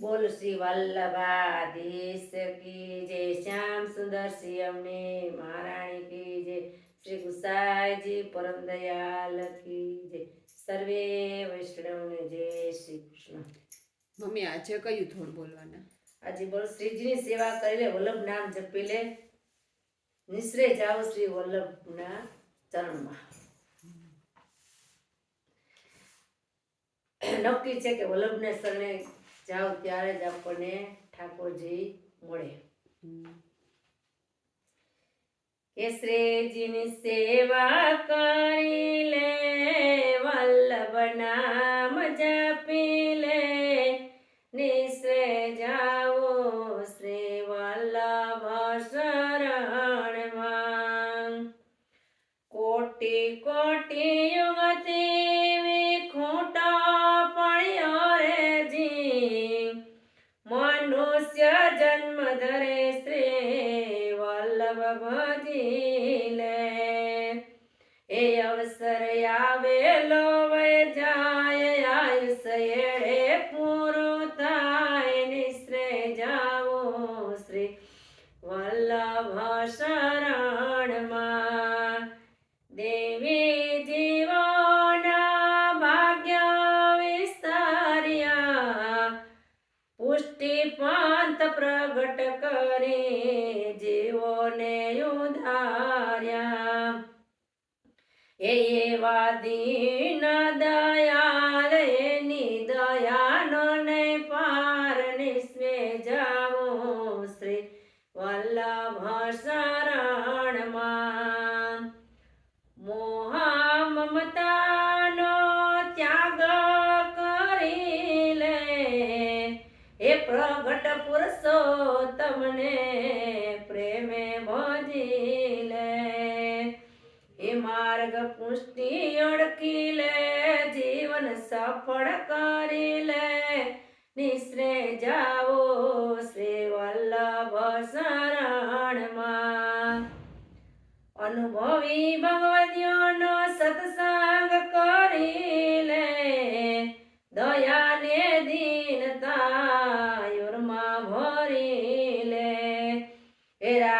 બોલ શ્રી વલ્લભાધીશ કી જય શ્યામ સુંદર શ્રી અમને મહારાણી કી જય શ્રી ગુસાઈજી પરમ દયાલ કી જય. સર્વે વૈષ્ણવને જય શ્રી કૃષ્ણ. મમ્મી આજે કયું થોડું બોલવાના? આજે બોલ શ્રીજીની સેવા કરી લે વલ્લભ નામ જપી લે. નિશ્રે જાઓ શ્રી વલ્લભના ચરણમાં. નક્કી છે કે વલ્લભને શરણે જાઓ ત્યારે જ આપણને ઠાકોરજી મળે. કેસરેજીની સેવા કરી લે વલ્લભ નામ જપી લે. નિશ્રે જાઓ શ્રી વલ્લભ શરણમાં કોટી કોટી મનુષ્ય જન્મ ધરે શ્રી વલ્લભ ભજી લે એ અવસર આવેલો પ્રગટ કરી જીવોને ઉધાર્યા. એ એવા દીન દયાલ એની દયાનો ને પાર નિસ્મે જાઓ શ્રી વલ્લભ શરણમાં. મોહા મમતાનો ત્યાગ પ્રગટ પુરુષો તમને પ્રેમે ભજી લે. એ માર્ગ પુષ્ટિ અડકી લે, જીવન સફળ કરી લે. નિશ્રે જાઓ શ્રી વલ્લભ શરણમાં. અનુભવી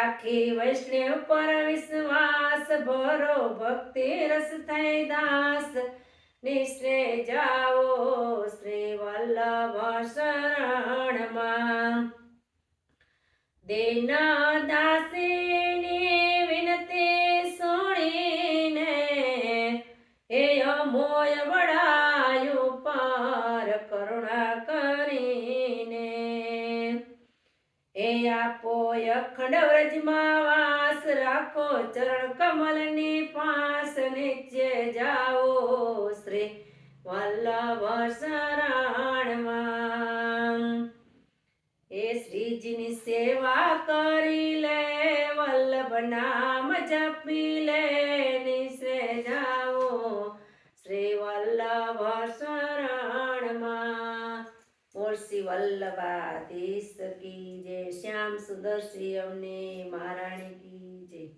રાખી વૈષ્ણવ પર વિશ્વાસ, ભરો ભક્તિ રસ થઈ દાસ. નિશ્રે જાઓ શ્રી વલ્લભ શરણમાં. દેના દાસીની અખંડ વ્રજમાં વાસ રાખો, ચરણ કમલની પાસ નીચે જાઓ શ્રી વલ્લભ શરણમાં એ શ્રીજીની સેવા કરી લે, વલ્લભ નામ જપી લે નિશે જાઓ બોલ વલ્લભા દેશ કી જય. શ્યામ સુદર્શી અમને મહારાણી કી જય.